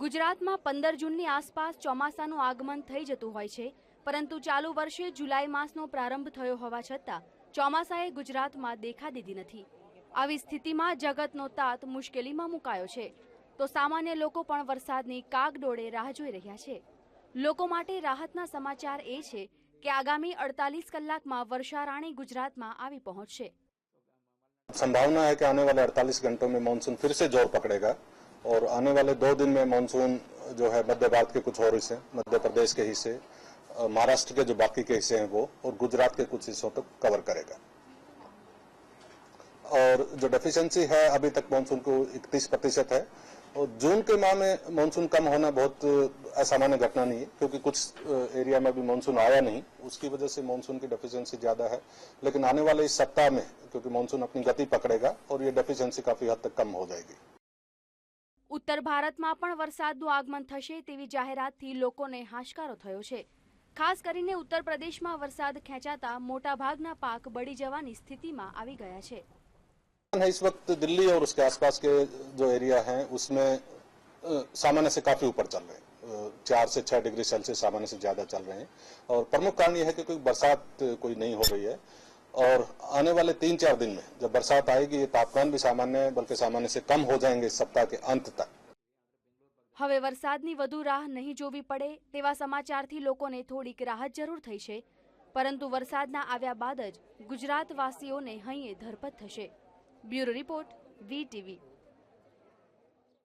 ગુજરાતમાં પંદર જૂનની આસપાસ ચોમાસાનું આગમન થઈ જતું હોય છે, પરંતુ ચાલુ વર્ષે જુલાઈ માસનો પ્રારંભ થયો હોવા છતાં ચોમાસાએ ગુજરાતમાં દેખા દીધી નથી. આવી સ્થિતિમાં જગતનો તાત મુશ્કેલીમાં મુકાયો છે. તો સામાન્ય લોકો પણ વરસાદની કાગડોળે રાહ જોઈ રહ્યા છે. લોકો માટે રાહતના સમાચાર એ છે કે આગામી અડતાલીસ કલાકમાં વર્ષારાણી ગુજરાતમાં આવી પહોંચશે. સંભાવના હૈ કે આને વાલે અડતાલીસ ઘંટો મેં મોનસૂન ફિર જોર પકડેગા. और आने वाले दो दिन में मानसून जो है मध्य भारत के कुछ और हिस्से, मध्य प्रदेश के हिस्से महाराष्ट्र के जो बाकी के हिस्से हैं वो, और गुजरात के कुछ हिस्सों तक तो कवर करेगा। और जो डेफिशिएंसी है, अभी तक मानसून को 31 प्रतिशत है। और जून के माह में मानसून कम होना बहुत असामान्य घटना नहीं है, क्योंकि कुछ एरिया में अभी मानसून आया नहीं। उसकी वजह से मानसून की डेफिशिएंसी ज़्यादा है। लेकिन आने वाले इस सप्ताह में, क्योंकि मानसून अपनी गति पकड़ेगा, और ये डेफिशिएंसी काफ़ी हद तक कम हो जाएगी। ઉત્તર ભારતમાં પણ વરસાદનું આગમન થશે તેવી જાહેરાતથી લોકોને હાશકારો થયો છે ખાસ કરીને ઉત્તર પ્રદેશમાં વરસાદ ખેંચાતા મોટાભાગના પાક બળી જવાની સ્થિતિમાં આવી ગયા છે है इस वक्त दिल्ली और उसके आसपास के जो एरिया हैं उसमें अ, सामान्य से काफी ऊपर चल रहे हैं अ, चार से छह डिग्री सेल्सियस सामान्य से ज्यादा चल रहे हैं और प्रमुख कारण यह है कि कोई बरसात कोई नहीं हो रही है और आने वाले तीन चार दिन में जब बरसात आएगी ये तापमान भी सामान्य है बल्कि सामान्य से कम हो जाएंगे इस सप्ताह के अंत तक હવે વરસાદની વધુ રાહ નહીં જોવી પડે તેવા સમાચારથી લોકોને થોડીક રાહત જરૂર થઈ છે પરંતુ વરસાદના આવ્યા બાદ જ ગુજરાતવાસીઓને હૈયે ધરપત થશે બ્યુરો રિપોર્ટ વી ટીવી